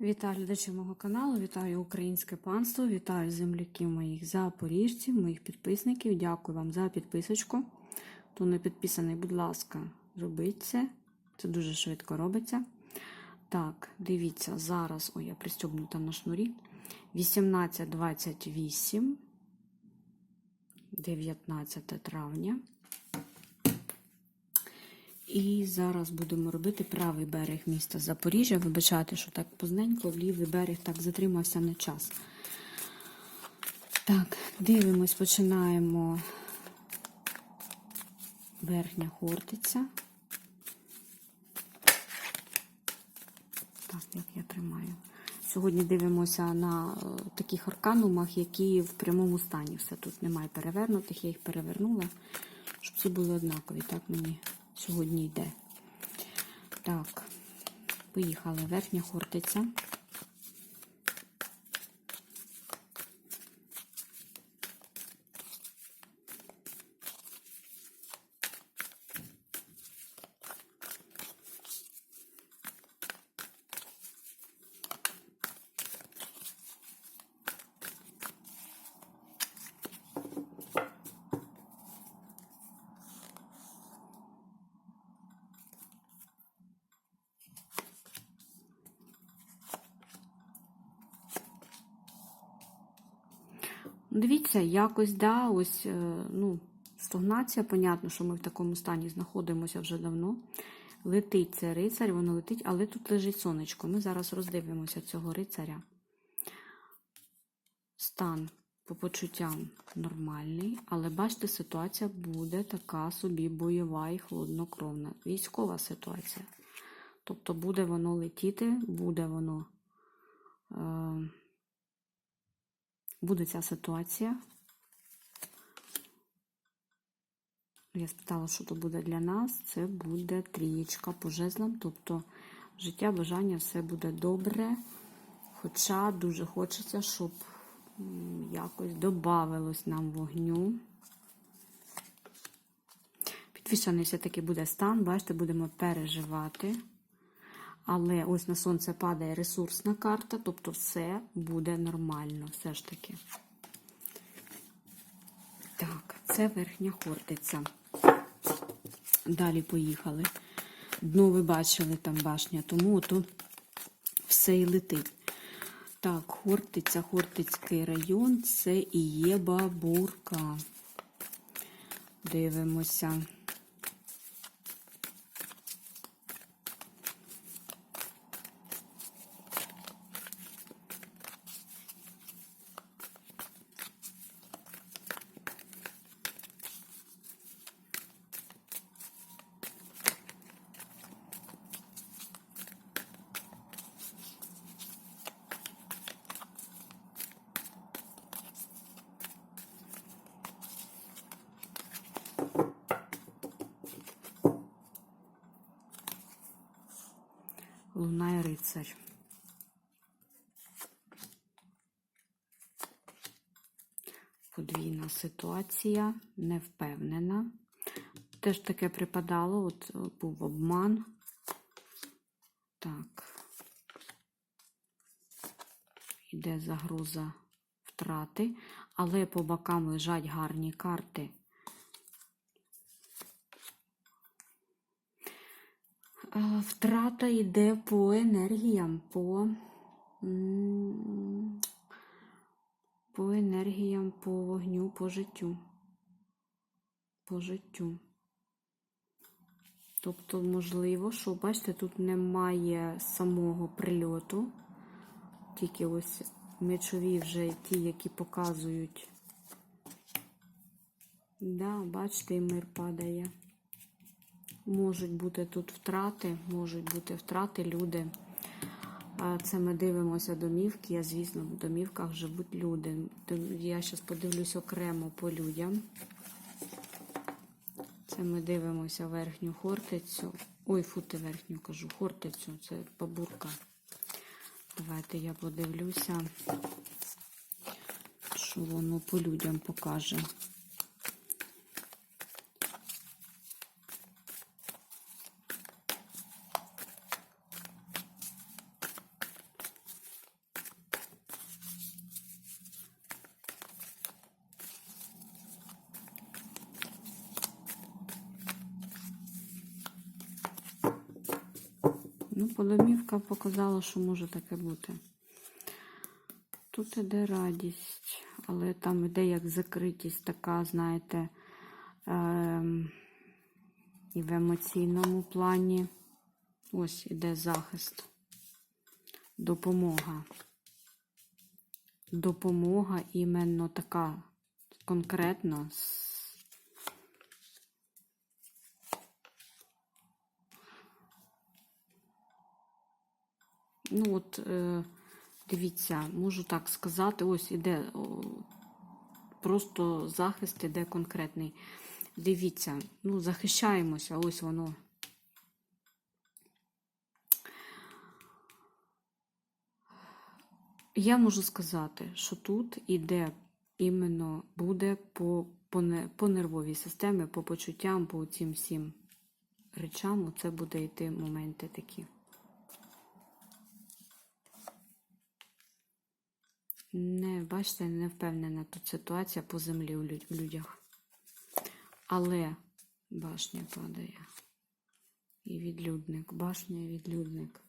Вітаю глядачів мого каналу, вітаю українське панство, вітаю земляків моїх запоріжців, моїх підписників. Дякую вам за підписочку. Хто не підписаний, будь ласка, робіть це. Це дуже швидко робиться. Так, дивіться, зараз, ой, я пристібнута на шнурі. 18.28, 19 травня. І зараз будемо робити правий берег міста Запоріжжя. Вибачайте, що так позненько, в лівий берег так затримався на час. Так, дивимось, починаємо верхня хортиця. Так, як я тримаю. Сьогодні дивимося на е, таких арканумах, які в прямому стані. Все тут немає перевернутих, я їх перевернула, щоб всі були однакові. Так мені сьогодні йде. Так, поїхали. Верхня хортиця. Дивіться, якось, да, ось, е, ну, стагнація, понятно, що ми в такому стані знаходимося вже давно. Летить це рицарь, воно летить, але тут лежить сонечко. Ми зараз роздивимося цього рицаря. Стан по почуттям нормальний, але бачите, ситуація буде така собі бойова і холоднокровна. Військова ситуація. Тобто буде воно летіти, буде воно. Е буде ця ситуація. Я спитала, що то буде для нас. Це буде трієчка по жезлам, тобто життя, бажання, все буде добре. Хоча дуже хочеться, щоб якось додавалось нам вогню. Підвішаний все-таки буде стан, бачите, будемо переживати. Але ось на сонце падає ресурсна карта, тобто все буде нормально, все ж таки. Так, це верхня хортиця. Далі поїхали. Дно ви бачили там башня, тому ото все і летить. Так, Хортиця, Хортицький район, це і є бабурка. Дивимося. Рицарь. Подвійна ситуація, не впевнена. Теж таке припадало, от був обман. Так. Іде загроза втрати, але по бокам лежать гарні карти. Втрата йде по енергіям, по, по енергіям, по вогню, по життю. По життю. Тобто, можливо, що, бачите, тут немає самого прильоту, тільки ось мечові вже ті, які показують. Да, бачите, і мир падає. Можуть бути тут втрати, можуть бути втрати люди. Це ми дивимося домівки. Я, звісно, в домівках живуть люди. Я зараз подивлюсь окремо по людям. Це ми дивимося верхню хортицю. Ой, фути верхню кажу, хортицю, це бабурка. Давайте я подивлюся, що воно по людям покаже. Ну, подомівка показала, що може таке бути. Тут іде радість, але там іде як закритість така, знаєте, ем, і в емоційному плані. Ось іде захист, допомога. Допомога іменно така конкретно. Ну, от, е, дивіться, можу так сказати, ось іде просто захист іде конкретний. Дивіться, ну, захищаємося, ось воно. Я можу сказати, що тут іде іменно буде по, по, по нервовій системі, по почуттям, по цим всім речам, це буде йти моменти такі. Не, бачите, не впевнена тут ситуація по землі у людях. Але башня падає. І відлюдник, башня і відлюдник.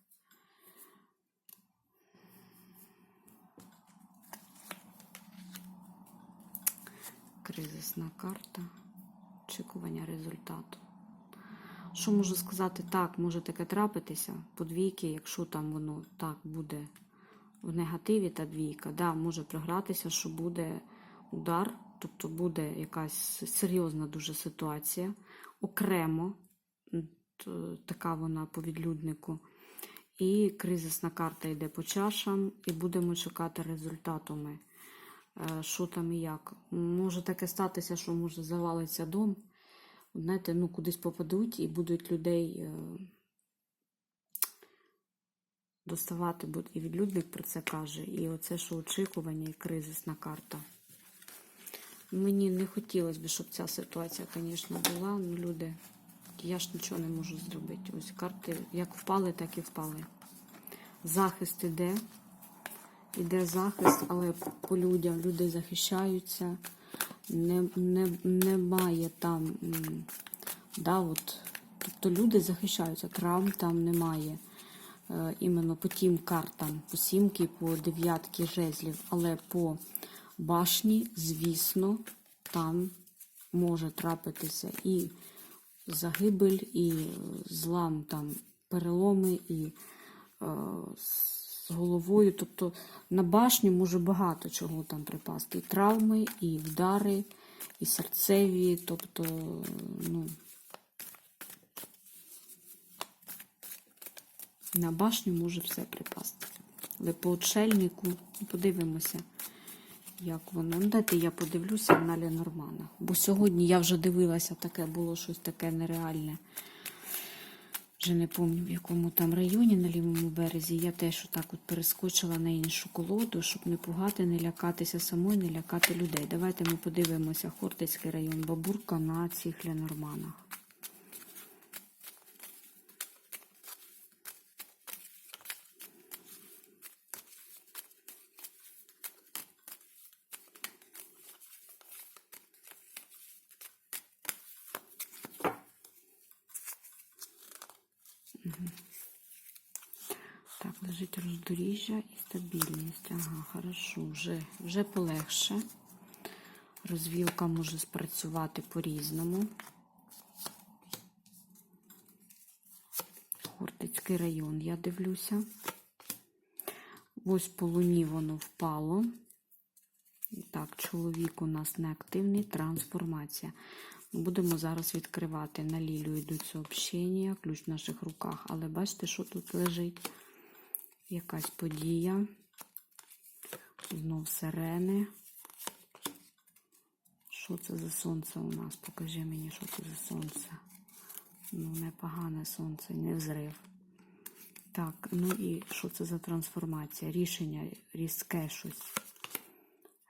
Кризисна карта. Очікування результату. Що можу сказати? Так, може таке трапитися. По двійки, якщо там воно так буде в негативі та двійка, да, може програтися, що буде удар, тобто буде якась серйозна дуже ситуація, окремо, така вона по відлюднику. І кризисна карта йде по чашам, і будемо чекати результату ми. Е, Що там і як. Може таке статися, що може завалиться дом. Знаєте, ну кудись попадуть і будуть людей е, доставати, бо і відлюдник про це каже. І оце, що очікування і кризисна карта. Мені не хотілося б, щоб ця ситуація, звісно, була. Ну, люди, я ж нічого не можу зробити. Ось карти як впали, так і впали. Захист іде. Іде захист, але по людям люди захищаються. Не, не, немає там, да, от, тобто люди захищаються, травм там немає. Е, іменно по тим картам, по сімки, по дев'ятки жезлів, але по башні, звісно, там може трапитися і загибель, і злам, там переломи, і е, з головою. Тобто на башні може багато чого там припасти. І травми, і вдари, і серцеві, тобто, ну. На башню може все припасти. Але по отшельнику ну, подивимося, як воно. Ну, дайте я подивлюся на Ленормана. Бо сьогодні я вже дивилася, таке було щось таке нереальне. Вже не пам'ятаю, в якому там районі на лівому березі. Я теж отак от перескочила на іншу колоду, щоб не пугати, не лякатися самої, не лякати людей. Давайте ми подивимося Хортицький район Бабурка на цих Ленорманах. Так, лежить і стабільність. Ага, хорошо, вже, вже полегше. Розвілка може спрацювати по-різному. Хортицький район, я дивлюся. Ось по луні воно впало. Так, чоловік у нас неактивний, трансформація. Будемо зараз відкривати. На лілю йдуть сообщення, ключ в наших руках. Але бачите, що тут лежить? Якась подія. Знов сирени. Що це за сонце у нас? Покажи мені, що це за сонце. Ну, непогане сонце, не взрив. Так, ну і що це за трансформація? Рішення різке щось.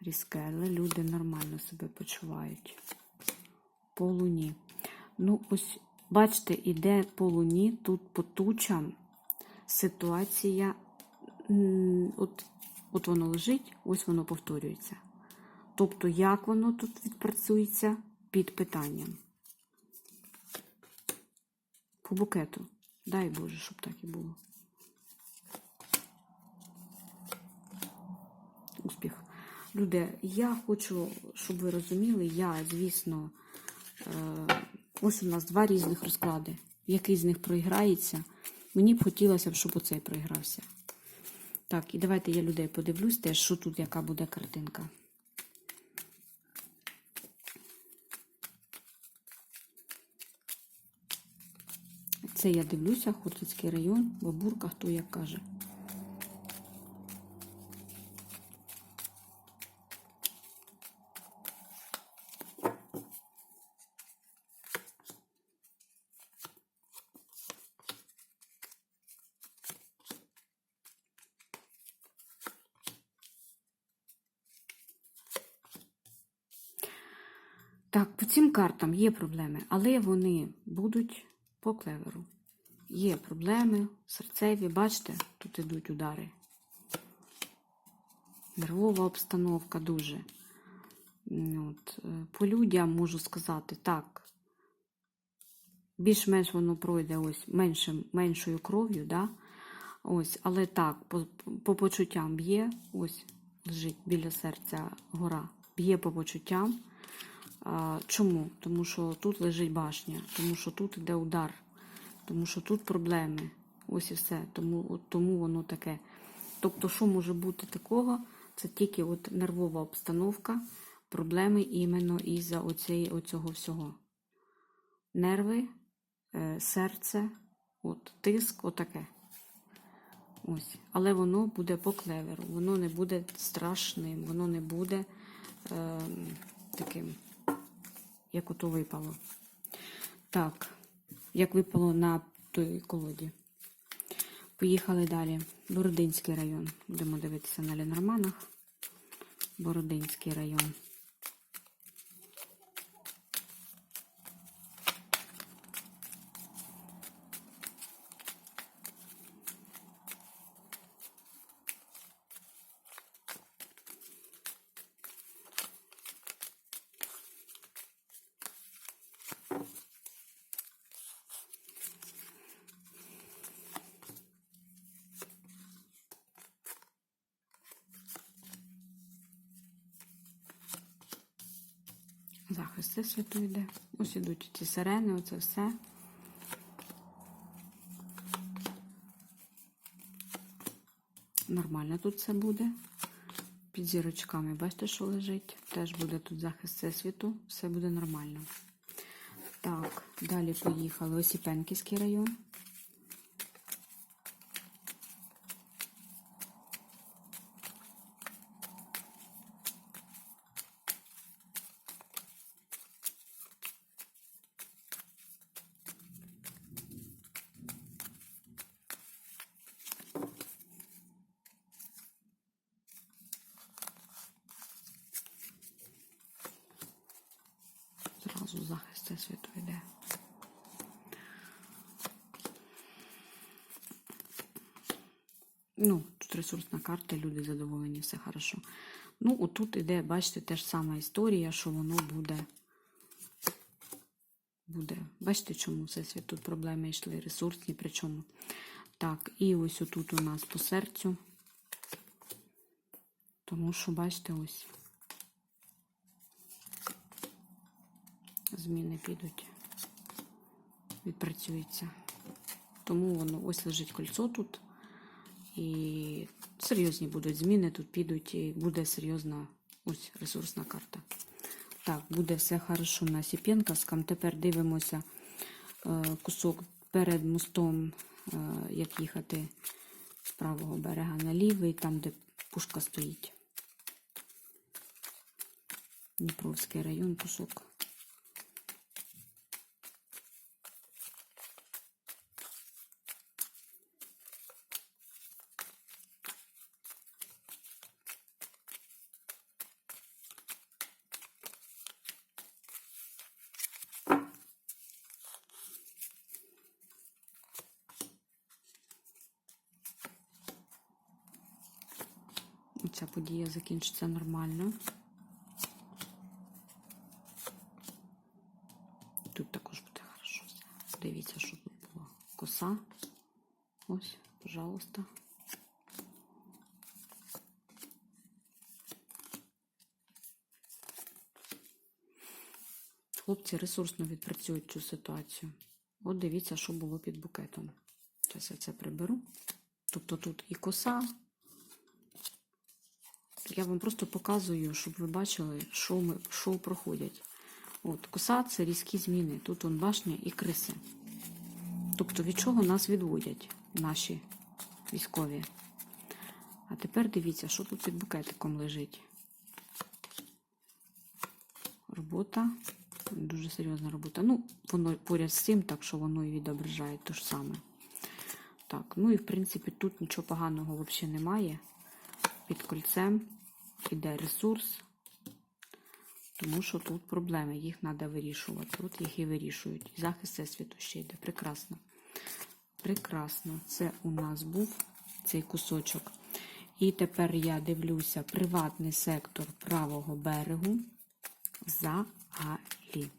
Різке, але люди нормально себе почувають. По луні. Ну, ось, бачите, іде по луні, тут по тучам ситуація от от воно лежить, ось воно повторюється. Тобто, як воно тут відпрацюється під питанням. По букету. Дай Боже, щоб так і було. Успіх. Люди, я хочу, щоб ви розуміли, я, звісно, е, ось у нас два різних розклади. Який з них проіграється. Мені б хотілося б, щоб оцей проігрався. Так, і давайте я людей подивлюсь теж, що тут, яка буде картинка. Це я дивлюся, Хортицький район, Бабурка, хто як каже. Так, по цим картам є проблеми, але вони будуть по клеверу. Є проблеми, серцеві, бачите, тут ідуть удари. Нервова обстановка дуже. От, е, по людям можу сказати так. Більш-менш воно пройде ось меншим, меншою кров'ю, да? ось, але так, по, по почуттям б'є, ось лежить біля серця гора, б'є по почуттям. Чому? Тому що тут лежить башня, тому що тут йде удар, тому що тут проблеми. Ось і все. Тому, от, тому воно таке. Тобто, що може бути такого? Це тільки от нервова обстановка, проблеми іменно із-за оцього всього. Нерви, е, серце, от, тиск, отаке. Ось. Але воно буде по клеверу, воно не буде страшним, воно не буде е, таким, як ото випало. Так, як випало на той колоді. Поїхали далі. Бородинський район. Будемо дивитися на Ленорманах. Бородинський район. Захист Всесвіту йде. Ось ідуть ці сирени, оце все. Нормально тут все буде. Під зірочками, бачите, що лежить. Теж буде тут захист Всесвіту. Все буде нормально. Так, далі поїхали. Осіпенківський район. Зразу захист Всесвіту йде. Ну, тут ресурсна карта, люди задоволені, все хорошо. Ну, отут іде, бачите, теж сама історія, що воно буде. Буде. Бачите, чому всесвіт тут проблеми йшли, ресурсні, причому. Так, і ось отут у нас по серцю. Тому що, бачите, ось. Зміни підуть. Відпрацюється. Тому воно ось лежить кольцо тут. І серйозні будуть зміни, тут підуть, і буде серйозна ось ресурсна карта. Так, буде все хорошо на Сіп'єнківському. Тепер дивимося е, кусок перед мостом, е, як їхати з правого берега на лівий, там, де пушка стоїть. Дніпровський район, кусок. ця подія закінчиться нормально. Тут також буде хорошо. Дивіться, щоб була коса. Ось, пожалуйста. Хлопці ресурсно відпрацюють цю ситуацію. От дивіться, що було під букетом. Зараз я це приберу. Тобто тут і коса. Я вам просто показую, щоб ви бачили, що, ми, що проходять. От, коса це різкі зміни. Тут он башня і криси. Тобто від чого нас відводять наші військові. А тепер дивіться, що тут під букетиком лежить. Робота. Дуже серйозна робота. Ну, воно поряд з цим, так що воно і відображає те ж саме. Так, ну і в принципі тут нічого поганого взагалі немає. Під кольцем іде ресурс, тому що тут проблеми, їх треба вирішувати. Тут їх і вирішують. Захист всесвіту ще йде. Прекрасно. Прекрасно. Це у нас був цей кусочок. І тепер я дивлюся приватний сектор правого берегу взагалі.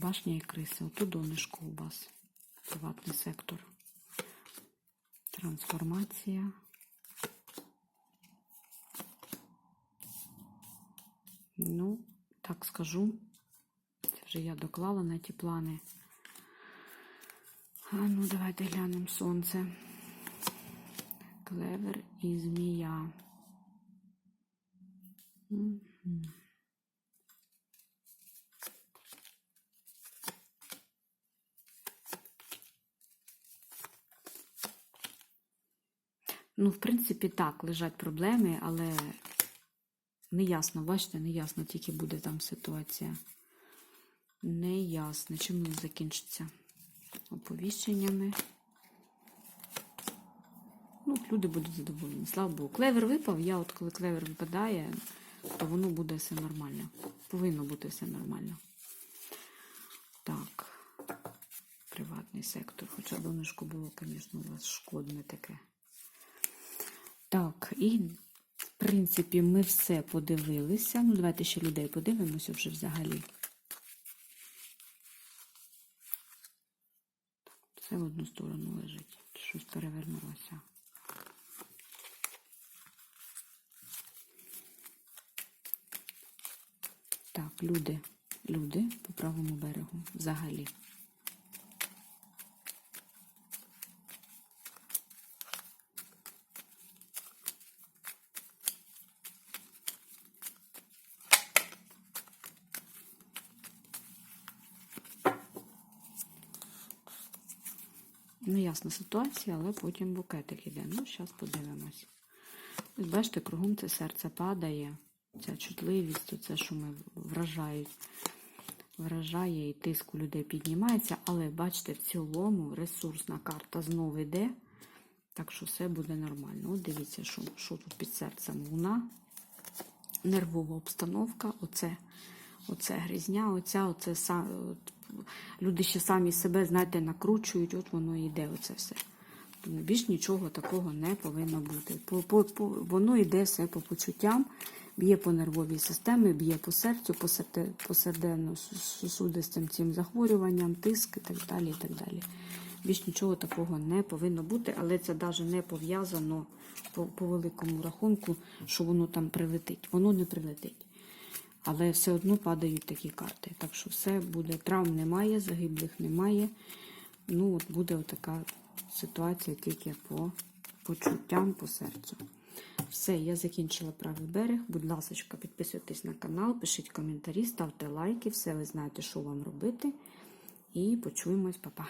Башня і криси. Отут донышко у вас. Приватний сектор. Трансформація. Ну, так скажу. Це вже я доклала на ті плани. А ну, давайте глянемо сонце. Клевер і змія. Мгм. Ну, в принципі, так, лежать проблеми, але неясно, бачите, неясно тільки буде там ситуація. Неясно. Чим воно закінчиться? Оповіщеннями. Ну, люди будуть задоволені. Слава Богу. Клевер випав. Я от коли клевер випадає, то воно буде все нормально. Повинно бути все нормально. Так. Приватний сектор. Хоча донышко було, звісно, у вас шкодне таке. Так, і, в принципі, ми все подивилися. Ну, давайте ще людей подивимося вже взагалі. Все в одну сторону лежить. Щось перевернулося. Так, люди, люди по правому берегу взагалі. Неясна ситуація, але потім букетик іде. Ну, зараз подивимось. Ось бачите, кругом це серце падає. Ця чутливість, це, що ми вражають, вражає і тиск у людей піднімається, але бачите, в цілому ресурсна карта знову йде. Так що все буде нормально. От дивіться, що, що тут під серцем луна. Нервова обстановка, оце, оце грізня, оця, оце люди ще самі себе, знаєте, накручують, от воно йде оце все. Тому більш нічого такого не повинно бути. По, по, по, воно йде все по почуттям, б'є по нервовій системі, б'є по серцю, по, серде, по сердечно-сосудистим цим захворюванням, тиск і так далі. і так далі. Більш нічого такого не повинно бути, але це навіть не пов'язано по, по великому рахунку, що воно там прилетить. Воно не прилетить. Але все одно падають такі карти. Так що все буде. Травм немає, загиблих немає. Ну, от буде отака ситуація тільки по почуттям, по серцю. Все, я закінчила правий берег. Будь ласка, підписуйтесь на канал, пишіть коментарі, ставте лайки, все ви знаєте, що вам робити. І почуємось, Па-па.